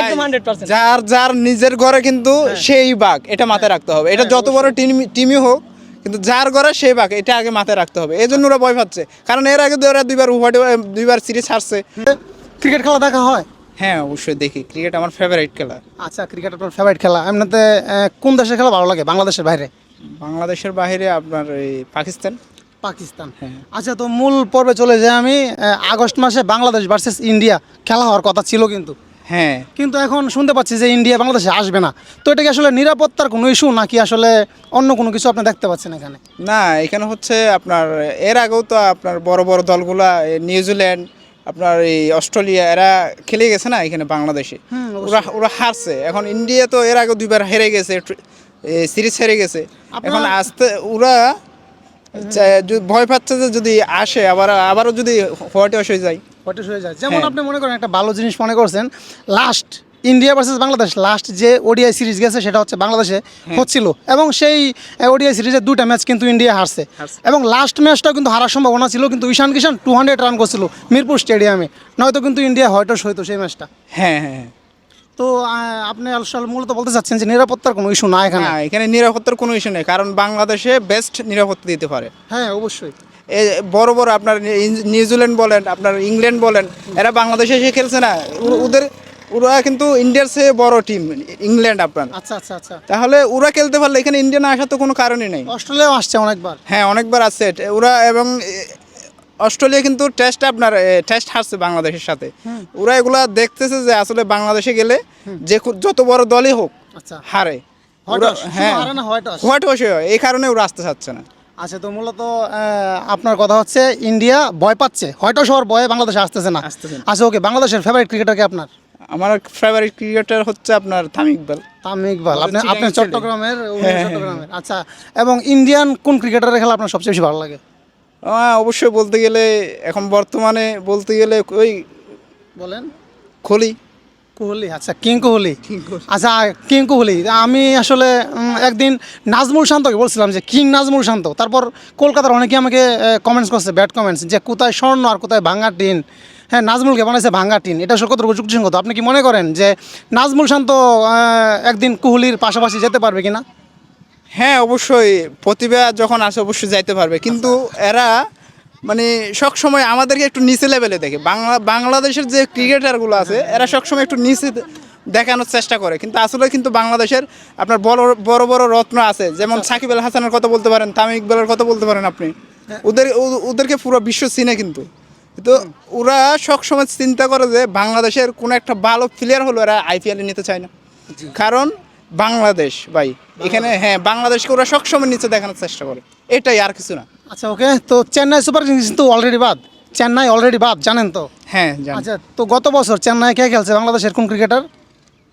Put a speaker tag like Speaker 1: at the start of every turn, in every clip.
Speaker 1: একদম
Speaker 2: যার যার নিজের ঘরে কিন্তু সেই বাঘ এটা মাথায় রাখতে হবে। এটা যত বড় টিম টিমই হোক কিন্তু যার ঘরে সেই বাঘ এটা আগে মাথায় রাখতে হবে। এই জন্য ওরা ভয় পাচ্ছে। কারণ এর আগে ওরা দুইবার উহাটে দুইবার সিরিজ হারছে।
Speaker 3: ক্রিকেট খেলা দেখা হয়?
Speaker 2: হ্যাঁ অবশ্যই দেখি। ক্রিকেট আমার ফেভারিট খেলা।
Speaker 3: আচ্ছা ক্রিকেট আপনার ফেভারিট খেলা। এমনিতে কোন দেশের খেলা ভালো লাগে বাংলাদেশের বাইরে?
Speaker 2: বাংলাদেশের বাইরে আপনার এই পাকিস্তান।
Speaker 3: পাকিস্তান। আচ্ছা তো মূল পর্বে চলে যাই আমি। আগস্ট মাসে বাংলাদেশ ভার্সেস ইন্ডিয়া খেলা হওয়ার কথা ছিল কিন্তু।
Speaker 2: হ্যাঁ।
Speaker 3: কিন্তু এখন শুনতে পাচ্ছি যে ইন্ডিয়া বাংলাদেশে আসবে না। তো এটা কি আসলে নিরাপত্তার কোনো ইস্যু নাকি আসলে অন্য কোনো কিছু আপনি দেখতে পাচ্ছেন এখানে?
Speaker 2: না এখানে হচ্ছে আপনার এর আগেও তো আপনার বড় বড় দলগুলা নিউজিল্যান্ড আপনার এই অস্ট্রেলিয়া এরা খেলে গেছে না এখানে বাংলাদেশে? ওরা ওরা হারছে। এখন ইন্ডিয়া তো এর আগে দুইবার হেরে গেছে সিরিজ হেরে গেছে। এখন আসতে ওরা ভয় পাচ্ছে যে যদি আসে আবার আবারও যদি হোয়াইট ওয়াশ হয়ে যায়?
Speaker 3: হটে হয়ে যায়। যেমন
Speaker 2: হ্যাঁ।
Speaker 3: আপনি মনে করেন একটা ভালো জিনিস মনে করছেন last India versus Bangladesh last যে ওডিআই সিরিজ গেছে সেটা হচ্ছে বাংলাদেশে
Speaker 2: হ্যাঁ।
Speaker 3: হচ্ছিল। এবং সেই ওডিআই সিরিজের দুটা ম্যাচ কিন্তু ইন্ডিয়া হারছে। এবং লাস্ট ম্যাচটাও কিন্তু হারার সম্ভাবনা ছিল কিন্তু Ishan Kishan two hundred run করছিল মিরপুর স্টেডিয়ামে। নয়তো কিন্তু ইন্ডিয়া হয়তো হইতো সেই ম্যাচটা।
Speaker 2: হ্যাঁ হ্যাঁ হ্যাঁ।
Speaker 3: তো আপনি আসলে মূলত বলতে চাচ্ছেন যে নিরাপত্তার কোনো ইস্যু না এখানে?
Speaker 2: এখানে নিরাপত্তার কোনো ইস্যু নেই কারণ বাংলাদেশে বেস্ট নিরাপত্তা দিতে পারে।
Speaker 3: হ্যাঁ অবশ্যই।
Speaker 2: এ বড় বড় আপনার নিউজিল্যান্ড বলেন আপনার ইংল্যান্ড বলেন এরা বাংলাদেশে এসে খেলছে না। ওদের ওরা কিন্তু ইন্ডিয়ার চেয়ে বড় টিম ইংল্যান্ড আপনার।
Speaker 3: আচ্ছা আচ্ছা আচ্ছা।
Speaker 2: তাহলে ওরা খেলতে পারলে এখানে ইন্ডিয়া না আসার তো কোনো কারণই নেই।
Speaker 3: অস্ট্রেলিয়াও আসছে অনেকবার।
Speaker 2: হ্যাঁ অনেকবার এট- ওরা এবং অস্ট্রেলিয়া কিন্তু টেস্ট আপনার টেস্ট হারছে বাংলাদেশের সাথে। ওরা এগুলা দেখতেছে যে আসলে বাংলাদেশে গেলে যে যত বড় দলই হোক
Speaker 3: আচ্ছা।
Speaker 2: হারে।
Speaker 3: হোয়াইট
Speaker 2: হ্যাঁ।
Speaker 3: White wash?
Speaker 2: হোয়াইট ওয়াশে হয়। এই কারণে ওরা আসতে চাচ্ছে না।
Speaker 3: আচ্ছা তো মূলত আপনার কথা হচ্ছে ইন্ডিয়া ভয় পাচ্ছে। হয়তো শহর ভয়ে বাংলাদেশে আসতেছে না। আচ্ছা ওকে বাংলাদেশের ফেভারিট ক্রিকেটার কে আপনার?
Speaker 2: আমার ফেভারিট ক্রিকেটার হচ্ছে আপনার তামিম ইকবাল।
Speaker 3: তামিম ইকবাল। আপনি আপনি চট্টগ্রামের
Speaker 2: হ্যাঁ, হ্যাঁ,
Speaker 3: চট্টগ্রামের। আচ্ছা এবং ইন্ডিয়ান কোন ক্রিকেটারের খেলা আপনার সবচেয়ে বেশি ভালো লাগে?
Speaker 2: অবশ্যই বলতে গেলে এখন বর্তমানে বলতে গেলে ওই
Speaker 3: বলেন।
Speaker 2: খলি
Speaker 3: কোহলি আচ্ছা কিং কোহলি। আচ্ছা কিং কোহলি আমি আসলে একদিন নাজমুল শান্তকে বলছিলাম যে কিং নাজমুল শান্ত। তারপর কলকাতার অনেকে আমাকে কমেন্টস করছে ব্যাড কমেন্টস যে কোথায় স্বর্ণ আর কোথায় ভাঙ্গা টিন? হ্যাঁ নাজমুলকে বানাইছে ভাঙ্গা টিন। এটা কত যুক্তিসঙ্গত? আপনি কি মনে করেন যে নাজমুল শান্ত একদিন কোহলির পাশাপাশি যেতে পারবে কিনা?
Speaker 2: হ্যাঁ অবশ্যই। প্রতিভা যখন আসে অবশ্যই যাইতে পারবে। কিন্তু এরা মানে সব সময় আমাদেরকে একটু নিচে লেভেলে দেখে। বাংলা বাংলাদেশের যে ক্রিকেটারগুলো আছে এরা সবসময় একটু নিচে দেখানোর চেষ্টা করে। কিন্তু আসলে কিন্তু বাংলাদেশের আপনার বড় বড় বড় রত্ন আছে। যেমন সাকিব আল হাসানের কথা বলতে পারেন তামিম ইকবালের কথা বলতে পারেন আপনি। ওদের ওদেরকে পুরো বিশ্ব চিনে কিন্তু। তো ওরা সবসময় চিন্তা করে যে বাংলাদেশের কোনো একটা ভালো প্লেয়ার হলো এরা আইপিএলে নিতে চায় না। কারণ বাংলাদেশ ভাই। এখানে হ্যাঁ বাংলাদেশকে ওরা সবসময় নিচে দেখানোর চেষ্টা করে। এটাই আর কিছু না।
Speaker 3: আচ্ছা ওকে তো চেন্নাই সুপার কিংস তো অলরেডি বাদ। চেন্নাই অলরেডি বাদ জানেন তো?
Speaker 2: হ্যাঁ
Speaker 3: আচ্ছা তো গত বছর চেন্নাই কে খেলছে? বাংলাদেশের কোন ক্রিকেটার?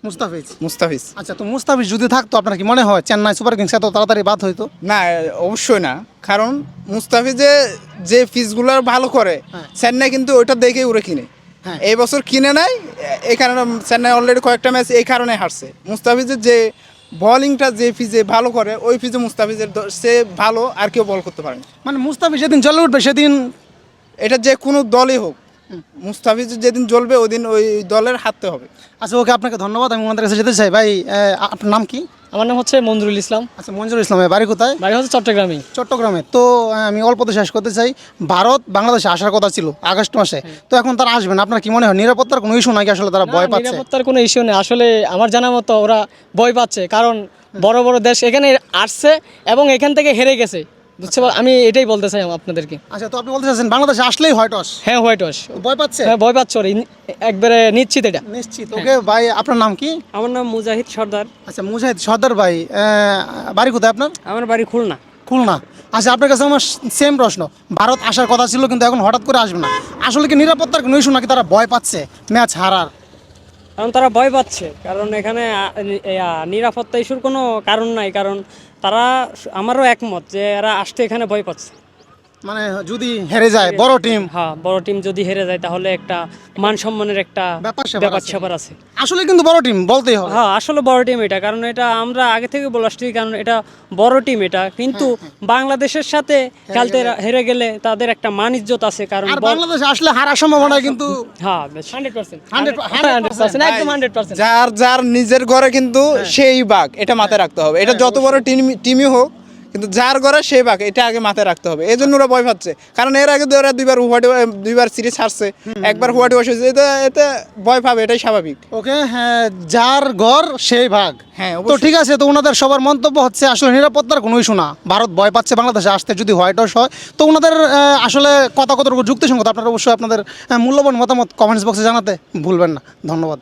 Speaker 3: মুস্তাফিজ।
Speaker 2: মুস্তাফিজ।
Speaker 3: আচ্ছা তো মুস্তাফিজ যদি থাকতো আপনার কি মনে হয় চেন্নাই সুপার কিংস এত তাড়াতাড়ি বাদ হইতো?
Speaker 2: না অবশ্যই না। কারণ মুস্তাফিজে যে ফিসগুলো ভালো করে
Speaker 3: হ্যাঁ।
Speaker 2: চেন্নাই কিন্তু ওইটা দেখেই ওরা কিনে। এই বছর কিনে নাই। এই কারণে চেন্নাই অলরেডি কয়েকটা ম্যাচ এই কারণে হারছে। মুস্তাফিজের যে বলিংটা যে ফিজে ভালো করে ওই ফিজে মুস্তাফিজের সে ভালো আর কেউ বল করতে পারে না
Speaker 3: মানে মুস্তাফিজ যেদিন জ্বলে উঠবে সেদিন
Speaker 2: এটা যে কোনো দলই হোক মুস্তাফিজ যেদিন জ্বলবে ওই দিন ওই দলের হারতে হবে।
Speaker 3: আচ্ছা ওকে আপনাকে ধন্যবাদ আমি ওনাদের কাছে যেতে চাই। ভাই আপনার নাম কি?
Speaker 1: আমার নাম হচ্ছে মঞ্জুরুল ইসলাম।
Speaker 3: আচ্ছা মঞ্জুরুল ইসলামের বাড়ি কোথায়?
Speaker 1: বাড়ি হচ্ছে চট্টগ্রামে।
Speaker 3: চট্টগ্রামে। তো আমি অল্পতে শেষ করতে চাই। ভারত বাংলাদেশে আসার কথা ছিল আগস্ট মাসে। তো এখন তারা আসবেন আপনার কি মনে হয় নিরাপত্তার কোনো ইস্যু নাকি আসলে তারা ভয় পাচ্ছে?
Speaker 1: নিরাপত্তার কোনো ইস্যু নেই। আসলে আমার জানা মতো ওরা ভয় পাচ্ছে। কারণ বড় বড় দেশ এখানে আসছে এবং এখান থেকে হেরে গেছে। বুঝতে পার আমি এটাই বলতে চাই আপনাদেরকে।
Speaker 3: আচ্ছা তো আপনি বলতে চাচ্ছেন বাংলাদেশে আসলেই হয় টস
Speaker 1: হ্যাঁ হোয়াইট ওয়াশ।
Speaker 3: ভয় পাচ্ছে?
Speaker 1: হ্যাঁ ভয় পাচ্ছে ওরা। একবারে নিশ্চিত এটা।
Speaker 3: নিশ্চিত। ওকে ভাই আপনার নাম কি?
Speaker 4: আমার নাম মুজাহিদ সর্দার।
Speaker 3: আচ্ছা মুজাহিদ সর্দার ভাই বাড়ি কোথায় আপনার?
Speaker 4: আমার বাড়ি খুলনা।
Speaker 3: খুলনা। আচ্ছা আপনার কাছে আমার সেম প্রশ্ন। ভারত আসার কথা ছিল কিন্তু এখন হঠাৎ করে আসবে না। আসলে কি নিরাপত্তার কোনো ইস্যু নাকি তারা ভয় পাচ্ছে? ম্যাচ হারার।
Speaker 4: কারণ তারা ভয় পাচ্ছে। কারণ এখানে নিরাপত্তা ইস্যুর কোনো কারণ নাই। কারণ তারা আমারও একমত যে এরা আসতে এখানে ভয় পাচ্ছে।
Speaker 3: মানে যদি হেরে যায় বড় টিম
Speaker 4: হ্যাঁ বড় টিম যদি হেরে যায় তাহলে একটা মান সম্মানের একটা
Speaker 3: ব্যাপার স্যাপার আছে। আসলে কিন্তু বড় টিম বলতেই হবে।
Speaker 4: হ্যাঁ আসলে বড় টিম এটা কারণ এটা আমরা আগে থেকে বলে আসছি কারণ এটা বড় টিম এটা। কিন্তু বাংলাদেশের সাথে খেলতে হেরে গেলে তাদের একটা মান ইজ্জত আছে কারণ
Speaker 3: বাংলাদেশে আসলে হারার সম্ভাবনা কিন্তু
Speaker 4: হ্যাঁ
Speaker 1: হান্ড্রেড পার্সেন্ট। একদম হান্ড্রেড পার্সেন্ট।
Speaker 2: যার যার নিজের ঘরে কিন্তু সেই বাঘ এটা মাথায় রাখতে হবে। এটা যত বড় টিম টিমই হোক কিন্তু যার ঘরে সেই বাঘ এটা আগে মাথায় রাখতে হবে। এই জন্য ওরা ভয় পাচ্ছে। কারণ এর আগে ওরা দুইবার হুয়াটি দুইবার সিরিজ হারছে। একবার হুয়াটি বসেছে এটা এতে ভয় পাবে এটাই স্বাভাবিক।
Speaker 3: ওকে হ্যাঁ যার ঘর সেই ভাগ
Speaker 2: হ্যাঁ,
Speaker 3: তো ঠিক আছে তো ওনাদের সবার মন্তব্য হচ্ছে আসলে নিরাপত্তার কোনো ইস্যু না ভারত ভয় পাচ্ছে বাংলাদেশে আসতে যদি হোয়াইট হাউস হয়। তো ওনাদের আসলে কথা কতটুকু যুক্তিসঙ্গত আপনারা অবশ্যই আপনাদের মূল্যবান মতামত কমেন্টস বক্সে জানাতে ভুলবেন না। ধন্যবাদ।